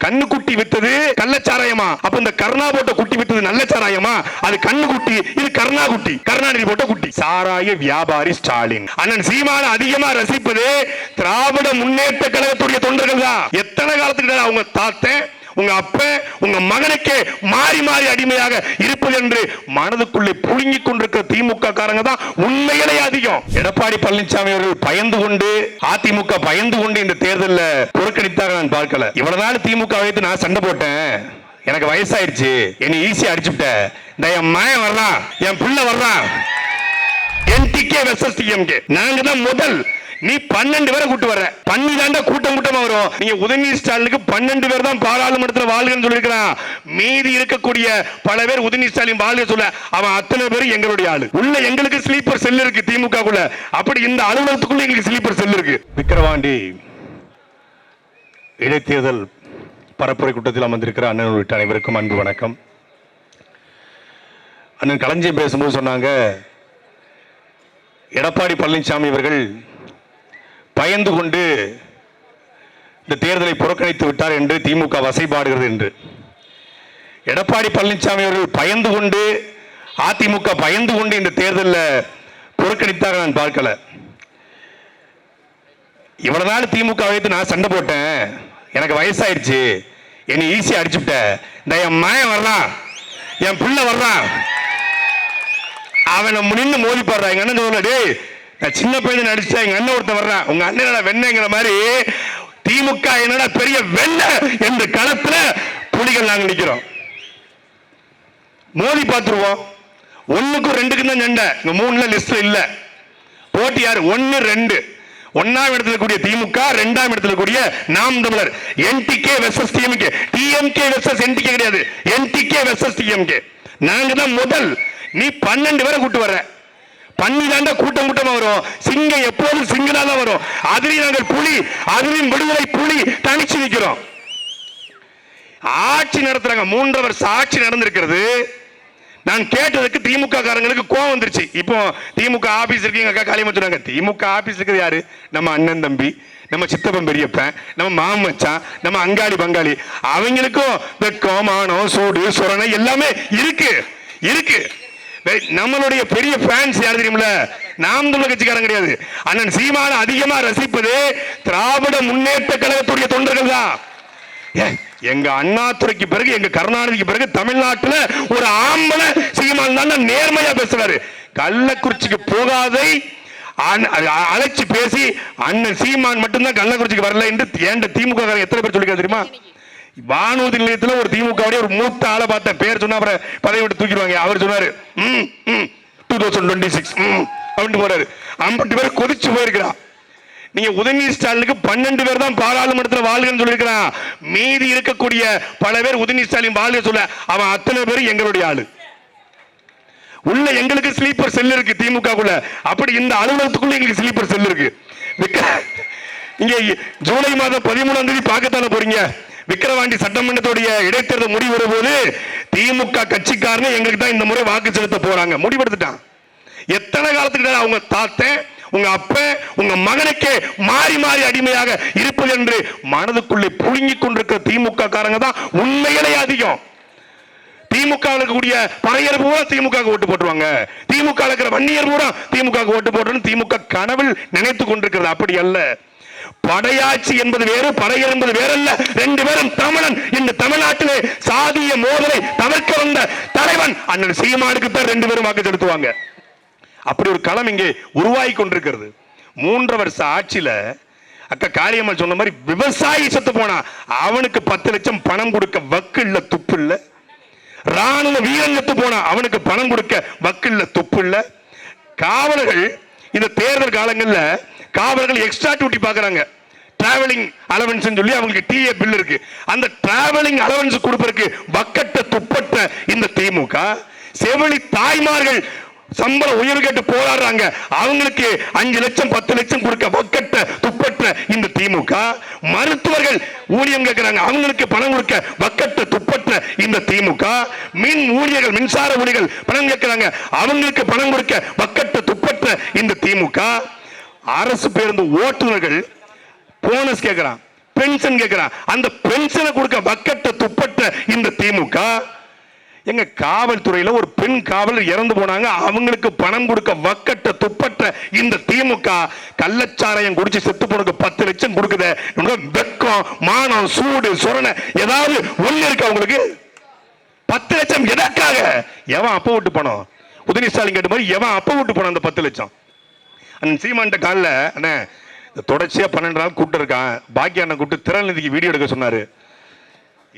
கண்ணு குட்டி வித்தது கள்ளச்சாராயமா? அப்ப இந்த கருணா போட்ட குட்டி வித்தது நல்ல சாராயமா அது கண்ணு குட்டி இது கருணா குட்டி. கருணாநிதி போட்ட குட்டி. சாராய வியாபாரி ஸ்டாலின். அண்ணன் சீமான அதிகமா ரசிப்பது திராவிட முன்னேற்ற கழகத்துடைய தொண்டர்கள் தான் எத்தனை காலத்துக்கு அவங்க தாத்தன் உங்க அப்ப உங்க மகனுக்கே மாறி மாறி அடிமையாக இருப்பது என்று மனதுக்குள்ளே புழுங்கிக் கொண்டிருக்கிற திமுக காரங்க தான் உண்மையிலே அதிகம். எடப்பாடி பழனிசாமி அவர்கள் பயந்து கொண்டு அதிமுக பயந்து கொண்டு இந்த தேர்தலில் புறக்கணித்தாக நான் பார்க்கல. இவ்வளவு நாள் திமுக வைத்து நான் சண்டை போட்டேன். எனக்கு வயசாயிருச்சு என்னை ஈஸியா அடிச்சுட்ட இந்த என் மகன் வர்றான். என் பிள்ளை வர்றான். என்டிகே வெர்சஸ் டிஎம்கே நாங்க தான் முதல் நீ பன்னெண்டு பேரை கூட்டு வர பண்ணி தாண்டா கூட்டம் கூட்டமா வரும். நீங்க உதயநிதி ஸ்டாலினுக்கு பன்னெண்டு பேர் தான் பாராளுமன்றத்தில் வாழ்கன்னு சொல்லியிருக்கிறான். மீதி இருக்கக்கூடிய பல பேர் உதயநிதி ஸ்டாலின் வாழ்க சொல்ல அவன் அத்தனை பேர் எங்களுடைய ஆளு. உள்ள எங்களுக்கு ஸ்லீப்பர் செல் இருக்கு திமுக குள்ள அப்படி இந்த அலுவலகத்துக்குள்ள எங்களுக்கு ஸ்லீப்பர் செல் இருக்கு. விக்கிரவாண்டி இடைத்தேர்தல் பரப்புரை கூட்டத்தில் அமர்ந்திருக்கிற அண்ணன் உள்ளிட்ட அனைவருக்கும் அன்பு வணக்கம். அண்ணன் களஞ்சியம் பேசும்போது சொன்னாங்க எடப்பாடி பழனிசாமி அவர்கள் பயந்து கொண்டு இந்த தேர்தலை புறக்கணித்து விட்டார் என்று திமுக வசைபாடுகிறது என்று. எடப்பாடி பழனிசாமி அவர்கள் பயந்து கொண்டு அதிமுக பயந்து கொண்டு இந்த தேர்தலில் புறக்கணித்தாக நான் பார்க்கல. இவ்வளவு நாள் திமுக வைத்து நான் சண்டை போட்டேன். எனக்கு வயசாயிருச்சு என்னை ஈஸியாக அடிச்சுட்ட இந்த என் மகன் வர்றான் என் பிள்ளை வர்றான் அவனை நின்று மோதி பாடுறாங்க என்ன அண்ணன் சொல்ல நான் சின்ன பையன் நடிச்சா எங்க அண்ணன் ஒருத்தன் வர்றான். உங்க அண்ணன் வெண்ணங்கிற மாதிரி திமுக என்னடா பெரிய வெண்ண என்ற களத்துல புலிகள் நாங்க நிக்கிறோம். மோதி பார்த்துருவோம். ஒண்ணுக்கும் ரெண்டுக்கும் தான் சண்டை. இந்த மூணுல லிஸ்ட் இல்ல. போட்டி யாரு? ஒன்னு ரெண்டு. ஒன்னாம் இடத்துல கூடிய திமுக ரெண்டாம் இடத்துல கூடிய நாம் தமிழர். NTK versus DMK DMK versus NTK கிடையாது. என்டிகே வெர்சஸ் டிஎம்கே நாங்க தான் முதல். நீ பன்னெண்டு பேரை கூட்டு வர்ற. பண்ணி தாண்டா கூட்டம் கூட்டமா வரும். சிங்கம் எப்போதும் சிங்கனா தான் வரும். அதுலயும் நாங்கள் புலி அதுலயும் விடுதலை புலி தனிச்சு நிற்கிறோம் ஆட்சி நடத்துறாங்க. மூன்று வருஷம் ஆட்சி நடந்திருக்கிறது. நான் கேட்டதுக்கு திமுக காரங்களுக்கு கோவம் வந்துருச்சு. இப்போ திமுக ஆபீஸ் இருக்கீங்க அக்கா காளியம்மா சொன்னாங்க. திமுக ஆபீஸ் இருக்குது யாரு? நம்ம அண்ணன் தம்பி நம்ம சித்தப்பன் பெரியப்பன் நம்ம மாமச்சான் நம்ம அங்காளி பங்காளி. அவங்களுக்கும் வெக்கம் மானம் சூடு சுரணை எல்லாமே இருக்கு. இருக்கு. நம்மளுடைய பெரிய ஃபேன்ஸ் யார் தெரியுமில்ல? நாம் தமிழ் கட்சிக்காரன் கிடையாது. அண்ணன் சீமான அதிகமா ரசிப்பது திராவிட முன்னேற்ற கழகத்துடைய தொண்டர்கள் தான். ஏ, எங்க அண்ணாத்துறைக்கு பிறகு எங்க கருணாநிதிக்கு பிறகு தமிழ்நாட்டுல ஒரு ஆம்பளை சீமான் தான் நேர்மையா பேசுறாரு. கள்ளக்குறிச்சிக்கு போகாதை அண்ண- அழைச்சு பேசி அண்ணன் சீமான் மட்டும்தான் கள்ளக்குறிச்சிக்கு வரல என்று ஏண்ட திமுக எத்தனை பேர் சொல்லிக்க தெரியுமா? வானூதி நிலையத்தில் ஒரு திமுக ஒரு மூத்த ஆளை பார்த்த பேர் சொன்னா அப்புறம் பதவி விட்டு தூக்கிடுவாங்க. அவர் சொன்னாரு ம் டூ தௌசண்ட் டுவெண்ட்டி சிக்ஸ் ம் அப்படின்ட்டு போறாரு. ஐம்பது பேர் கொதிச்சு போயிருக்கிறான். நீங்க உதயநிதி ஸ்டாலினுக்கு பன்னெண்டு பேர் தான் பாராளுமன்றத்தில் வாழ்கன்னு சொல்லியிருக்கிறான். மீதி இருக்கக்கூடிய பல பேர் உதயநிதி ஸ்டாலின் வாழ்க சொல்ல அவன் அத்தனை பேர் எங்களுடைய ஆளு. உள்ள எங்களுக்கு ஸ்லீப்பர் செல் இருக்கு திமுக குள்ள அப்படி இந்த அலுவலகத்துக்குள்ள எங்களுக்கு ஸ்லீப்பர் செல் இருக்கு. இங்க ஜூலை மாதம் பதிமூணாம் தேதி பார்க்கத்தானே போறீங்க? விக்கிரவாண்டி சட்டமன்றத்துடைய இடைத்தேர்தல் முடிவு போது திமுக கட்சிக்காரங்க எங்களுக்கு தான் இந்த முறை வாக்கு செலுத்த போறாங்க. முடிவெடுத்துட்டான் எத்தனை காலத்துக்கு அவங்க தாத்தன் உங்க அப்ப உங்க மகனுக்கே மாறி மாறி அடிமையாக இருப்பது என்று மனதுக்குள்ளே புழுங்கிக் கொண்டிருக்கிற திமுக காரங்க தான் உண்மையிலே அதிகம். திமுக இருக்கக்கூடிய பறையர் பூரா திமுக ஓட்டு போட்டுருவாங்க. திமுக இருக்கிற வன்னியர் பூரா திமுக ஓட்டு போட்டு திமுக கனவில் நினைத்து கொண்டிருக்கிறது. அப்படி அல்ல. படையாட்சி என்பது வேறு படை என்பது வேறல்ல. ரெண்டு பேரும் தமிழன். இந்த தமிழ்நாட்டிலே சாதிய மோதலை தவிர்க்க வந்த தலைவன் அண்ணன் சீமானுக்கு தான் ரெண்டு பேரும் வாக்கு செலுத்துவாங்க. அப்படி ஒரு களம் இங்கே உருவாகி கொண்டிருக்கிறது. மூன்று வருஷ ஆட்சியில அக்கா காளியம்மாள் சொன்ன மாதிரி விவசாயி செத்து போனா அவனுக்கு பத்து லட்சம் பணம் கொடுக்க வக்கு இல்ல துப்பு இல்ல. ராணுவ வீரன் செத்து போனா அவனுக்கு பணம் கொடுக்க வக்கு இல்ல துப்பு இல்ல. காவலர்கள் இந்த தேர்தல் காலங்களில் காவலர்கள் எக்ஸ்ட்ரா டியூட்டி பார்க்குறாங்க டிராவலிங் அலவன்ஸ் சொல்லி அவங்களுக்கு டிஏ பில் இருக்கு. அந்த டிராவலிங் அலவன்ஸ் கொடுப்பதற்கு வக்கட்ட துப்பட்ட இந்த திமுக செவிலி தாய்மார்கள் சம்பள உயர்வு கேட்டு போராடுறாங்க. அவங்களுக்கு அஞ்சு லட்சம் பத்து லட்சம் கொடுக்க வக்கட்ட துப்பற்ற இந்த திமுக மருத்துவர்கள் ஊழியம் கேட்கிறாங்க. அவங்களுக்கு பணம் கொடுக்க வக்கட்ட துப்பற்ற இந்த திமுக மின் ஊழியர்கள் மின்சார ஊழியர்கள் பணம் கேட்கிறாங்க. அவங்களுக்கு பணம் கொடுக்க வக்கட்ட துப்பற்ற இந்த திமுக அரசு பேருந்து ஓட்டுநர்கள் போனஸ் கேட்கிறான் பென்ஷன் கேட்கிறான் அந்த பென்ஷனை கொடுக்க வக்கட்ட துப்பட்ட இந்த திமுக எங்க காவல்துறையில ஒரு பெண் காவலர் இறந்து போனாங்க. அவங்களுக்கு பணம் கொடுக்க வக்கட்ட துப்பட்ட இந்த திமுக கள்ளச்சாராயம் குடிச்சு செத்து போனக்கு பத்து லட்சம் கொடுக்குது. வெக்கம் மானம் சூடு சுரண ஏதாவது ஒண்ணு இருக்கு அவங்களுக்கு பத்து லட்சம் எதற்காக? எவன் அப்ப விட்டு பணம்? உதயநிதி ஸ்டாலின் கேட்ட மாதிரி எவன் அப்ப விட்டு போனோம் அந்த பத்து லட்சம்? அந்த சீமான்ட்ட காலில் அண்ணே தொடர்ச்சியா பன்னெண்டு நாள் கூப்பிட்டு இருக்கான். பாக்கிய அண்ணன் கூப்பிட்டு திறநிதிக்கு வீடியோ எடுக்க சொன்னாரு.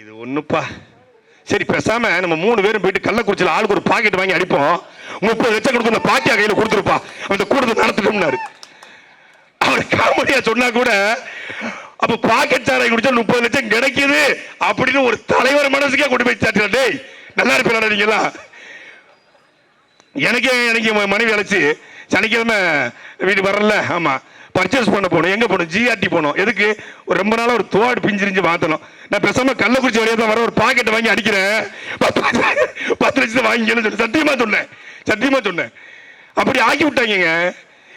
இது ஒண்ணுப்பா. சரி பேசாம நம்ம மூணு பேரும் போயிட்டு கள்ளக்குறிச்சியில் ஆளுக்கு ஒரு பாக்கெட் வாங்கி அடிப்போம். முப்பது லட்சம் கொடுத்து அந்த பாக்கியா கையில கொடுத்துருப்பா. அந்த கூட்டத்தை நடத்திட்டோம்னாரு. அவர் காமெடியா சொன்னா கூட அப்ப பாக்கெட் சாரை குடிச்சா முப்பது லட்சம் கிடைக்குது அப்படின்னு ஒரு தலைவர் மனசுக்கே கொண்டு போய் சாட்டுறா டேய் நல்லா இருப்பீங்களா நீங்களா எனக்கே எனக்கு மனைவி அழைச்சி சனிக்கிழமை வீடு வரல ஆமா. பர்ச்சேஸ் பண்ண போகணும். எங்க போகணும்? ஜிஆர்டி போகணும். எதுக்கு? ஒரு ரொம்ப நாளா ஒரு தோடு பிஞ்சிரிஞ்சு மாத்தணும். நான் பேசாம கள்ளக்குறிச்சி வழியா தான் வர ஒரு பாக்கெட் வாங்கி அடிக்கிறேன். பத்து பத்து லட்சத்தை வாங்கிக்கணும்னு சொல்லி சத்தியமா சொன்னேன். சத்தியமா சொன்னேன். அப்படி ஆக்கி விட்டாங்க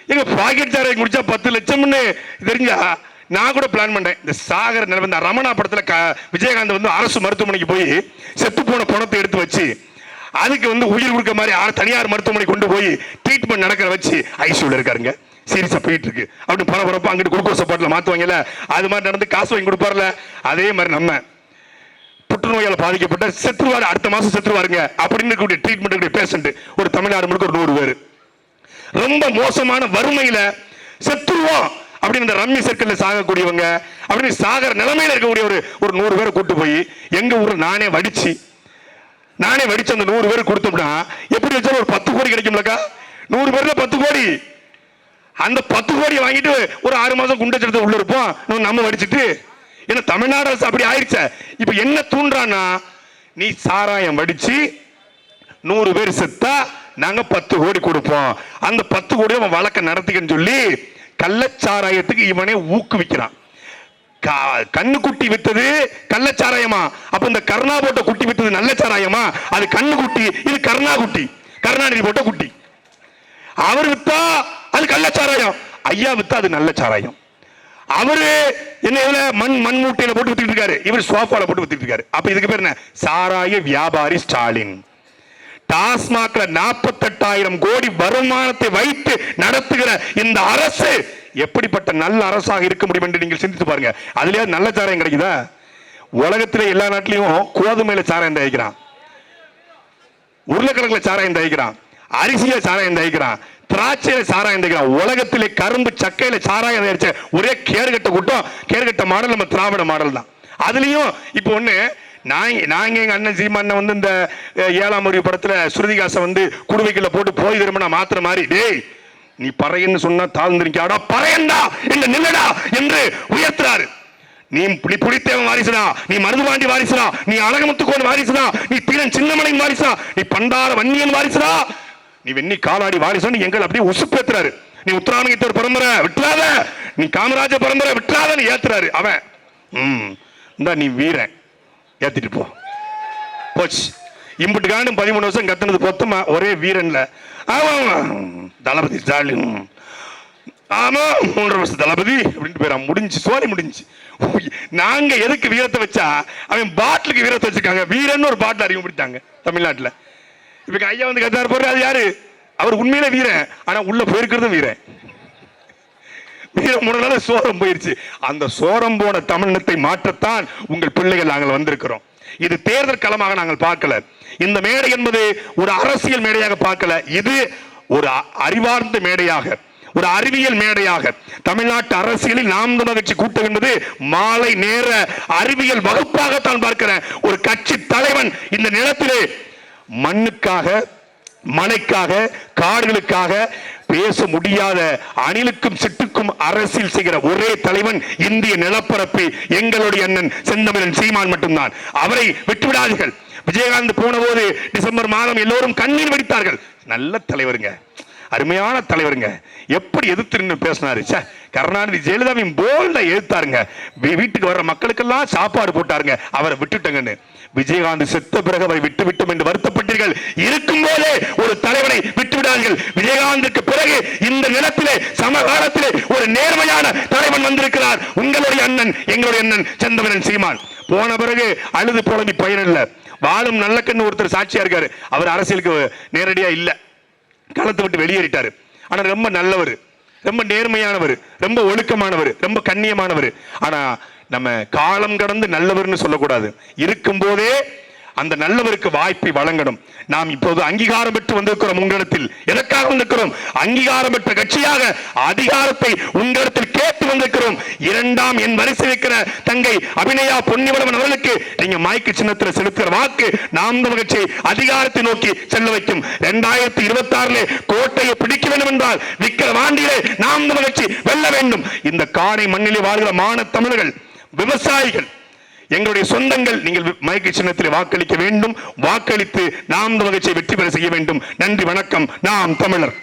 எங்க பாக்கெட் சாரை குடிச்சா பத்து லட்சம்னு தெரிஞ்சா நான் கூட பிளான் பண்ணேன். இந்த சாகர நிலைமை இந்த ரமணா படத்துல க- விஜயகாந்த் வந்து அரசு மருத்துவமனைக்கு போய் செத்து போன பணத்தை எடுத்து வச்சு அதுக்கு வந்து உயிர் கொடுக்க மாதிரி தனியார் மருத்துவமனை கொண்டு போய் ட்ரீட்மெண்ட் நடக்கிற வச்சு ஐசியூல இருக்காருங்க. சீரியஸா போயிட்டு இருக்கு அப்படி பரபரப்பா அங்கிட்டு குளுக்கோஸ் பாட்டில் மாத்துவாங்கல்ல அது மாதிரி நடந்து காசு வாங்கி கொடுப்பார்ல. அதே மாதிரி நம்ம புற்றுநோயால் பாதிக்கப்பட்ட செத்துருவாரு அடுத்த மாசம் செத்துருவாருங்க அப்படின்னு இருக்கக்கூடிய ட்ரீட்மெண்ட் பேஷண்ட் ஒரு தமிழ்நாடு முழுக்க ஒரு நூறு பேர். ரொம்ப மோசமான வறுமையில செத்துருவோம் அப்படின்னு இந்த ரம்மி சர்க்கிளில் சாகக்கூடியவங்க அப்படின்னு சாகர நிலைமையில் இருக்கக்கூடிய ஒரு ஒரு நூறு பேரை கூட்டு போய் எங்கள் ஊரில் நானே வடிச்சு நானே வடிச்சு அந்த நூறு பேர் கொடுத்தோம்னா எப்படி வச்சாலும் ஒரு பத்து கோடி கிடைக்கும்லக்கா? நூறு பேரில் பத்து கோடி. அந்த பத்து கோடி வாங்கிட்டு ஒரு ஆறு மாசம் குண்டச்செடுத்து உள்ள இருப்போம். நம்ம- வடிச்சிட்டு. ஏன்னா தமிழ்நாடு அரசு அப்படி ஆயிடுச்சே. இப்ப என்ன தூண்டுறான்னா நீ சாராயம் வடிச்சு நூறு பேர் செத்தா நாங்க பத்து கோடி கொடுப்போம். அந்த பத்து கோடி அவன் வழக்க நடத்திக்கன்னு சொல்லி கள்ளச்சாராயத்துக்கு இவனே ஊக்குவிக்கிறான். கண்ணு குட்டி வித்தது கள்ளச்சாராயமா? அப்ப இந்த கருணா போட்ட குட்டி வித்தது நல்ல சாராயமா? அது கண்ணு குட்டி இது கருணா குட்டி. கருணாநிதி போட்ட குட்டி. அவர் வித்தா அது கள்ளச்சாராயம் ஐயா வித்தா அது நல்ல சாராயம். அவரு என்ன இதுல மண் மண் மூட்டையில போட்டு வித்துட்டு இருக்காரு. இவர் சோஃபால போட்டு வித்துட்டு இருக்காரு. அப்ப இதுக்கு பேர் என்ன? சாராய வியாபாரி ஸ்டாலின். டாஸ்மாக்ல நாற்பத்தெட்டாயிரம் கோடி வருமானத்தை வைத்து நடத்துகிற இந்த அரசு எப்படிப்பட்ட நல்ல அரசாக இருக்க முடியும் என்று நீங்கள் சிந்தித்து பாருங்க. அதுலயே நல்ல சாராயம் கிடைக்குதா? உலகத்தில் எல்லா நாட்டிலையும் கோதுமையில சாராயம் தயாரிக்கிறான். உருளைக்கிழங்குல சாராயம் தயாரிக்கிறான். அரிசியில சாராயம் தயிக்கிறான் திராட்சையில சாராயம் தயிக்கிறான். உலகத்திலே கரும்பு சக்கையில சாராயம் தயாரிச்ச ஒரே கேர்கட்ட கூட்டம் கேர்கட்ட மாடல் நம்ம திராவிட மாடல் தான். அதுலயும் இப்போ ஒண்ணு நான் நாங்க எங்க அண்ணன் சீமான் வந்து இந்த ஏழாம் அறிவு படத்துல ஸ்ருதிகாசை வந்து குடுவைக்குள்ள போட்டு போய் திரும்ப மாத்திர மாதிரி டேய் நீ பறையன்னு சொன்னா தாழ்ந்திருக்காடா பறையண்டா என்று நில்லடா என்று உயர்த்துறாரு. நீ நீ புலித்தேவன் வாரிசுடா நீ மருதுபாண்டி வாரிசுடா நீ அழகமுத்துக்கோன் வாரிசுடா நீ தீரன் சின்னமலை வாரிசுடா நீ பண்டார வன்னியன் வாரிசுடா நீ வெண்ணி காலாடி வாரிசு நீ எங்களை அப்படியே உசுப்பேத்துறாரு. நீ உத்தராமணித்தர் பரம்பரை விட்டுறாத. நீ காமராஜ பரம்பரை விட்டுறாதன்னு ஏத்துறாரு அவன். ம் இந்தா நீ வீரன். ஏத்திட்டு போ. போச்சு. இம்புட்டு பதிமூணு வருஷம் கத்துனது பொத்தமா ஒரே வீரன்ல. ஆமா. ஆமா. தளபதி ஸ்டாலின். ஆமா மூன்று வருஷம் தளபதி அப்படின்ட்டு போயிடான் முடிஞ்சு சோழி முடிஞ்சு. நாங்க எதுக்கு வீரத்தை வச்சா அவன் பாட்டிலுக்கு வீரத்தை வச்சிருக்காங்க. வீரன்னு ஒரு பாட்டில் அறிமுகப்படுத்தாங்க தமிழ்நாட்டில். இப்ப ஐயா வந்து கத்தார் போடுற அது யாரு? அவர் உண்மையில வீரன். ஆனா உள்ள போயிருக்கிறதும் வீரன். மூணு முன்னால சோரம் போயிருச்சு. அந்த சோரம் போன தமிழினத்தை மாற்றத்தான் உங்கள் பிள்ளைகள் நாங்கள் வந்திருக்கிறோம். இது தேர்தல் களமாக நாங்கள் பார்க்கல. இந்த மேடை என்பது ஒரு அரசியல் மேடையாக பார்க்கல. இது ஒரு அ- அறிவார்ந்த மேடையாக ஒரு அறிவியல் மேடையாக. தமிழ்நாட்டு அரசியலில் நாம் தமிழர் கட்சி கூட்டம் என்பது மாலை நேர அறிவியல் வகுப்பாகத்தான் பார்க்கிறேன். ஒரு கட்சி தலைவன் இந்த நிலத்திலே மண்ணுக்காக மலைக்காக காடுகளுக்காக பேச முடியாத அணிலுக்கும் சிட்டுக்கும் அரசியல் செய்கிற ஒரே தலைவன் இந்திய நிலப்பரப்பு எங்களுடைய அண்ணன் செந்தமிழன் சீமான் மட்டும்தான். அவரை விட்டுவிடாதீர்கள். விஜயகாந்த் போன போது டிசம்பர் மாதம் எல்லோரும் கண்ணீர் வடித்தார்கள். நல்ல தலைவருங்க. அருமையான தலைவருங்க. எப்படி எதிர்த்து நின்று பேசினாரு? சார் கருணாநிதி ஜெயலலிதாவையும் போல்டா எதிர்த்தாருங்க வீட்டுக்கு வர்ற மக்களுக்கெல்லாம் சாப்பாடு போட்டாருங்க. அவரை விட்டுட்டங்கன்னு. விஜயகாந்த் செத்த பிறகு அவரை விட்டுவிட்டோம் என்று வருத்தப்பட்டீர்கள். இருக்கும் போதே ஒரு தலைவனை விட்டு விஜயகாந்திற்கு பிறகு இந்த நிலத்திலே சமகாலத்திலே ஒரு நேர்மையான தலைவன் வந்திருக்கிறார். உங்களுடைய அண்ணன் எங்களுடைய அண்ணன் செந்தமிழன் சீமான். போன பிறகு அழுது புலம்பி பயனில்ல வாழும் நல்ல கண்ணு ஒருத்தர் சாட்சியா இருக்காரு. அவர் அரசியலுக்கு நேரடியா இல்ல. களத்தை விட்டு வெளியேறிட்டாரு. ஆனா ரொம்ப நல்லவர். ரொம்ப நேர்மையானவர். ரொம்ப ஒழுக்கமானவர். ரொம்ப கண்ணியமானவர். ஆனா நம்ம காலம் கடந்து நல்லவர்னு சொல்லக்கூடாது. இருக்கும் போதே அந்த நல்லவருக்கு வாய்ப்பை வழங்கணும். நாம் இப்போது அங்கீகாரம் பெற்று வந்திருக்கிறோம் உங்களிடத்தில். எதற்காக வந்திருக்கிறோம்? அங்கீகாரம் பெற்ற கட்சியாக அதிகாரத்தை உங்களிடத்தில் கேட்டு வந்திருக்கிறோம். இரண்டாம் என் வரிசை வைக்கிற தங்கை அபிநயா பொன்னிவளவன் அவர்களுக்கு நீங்க மாய்க்கு சின்னத்தில் செலுத்துகிற வாக்கு நாம் கட்சியை அதிகாரத்தை நோக்கி செல்ல வைக்கும். இரண்டாயிரத்தி இருபத்தி ஆறுல கோட்டையை பிடிக்க வேண்டும் என்றால் விக்கிரவாண்டியிலே நாம் கட்சி வெல்ல வேண்டும். இந்த காணை மண்ணிலே வாழ்கிற மான தமிழர்கள் விவசாயிகள் எங்களுடைய சொந்தங்கள் நீங்கள் மயக்க சின்னத்தில் வாக்களிக்க வேண்டும். வாக்களித்து நாம் தமிழ் வெற்றி பெற செய்ய வேண்டும். நன்றி வணக்கம். நாம் தமிழர்.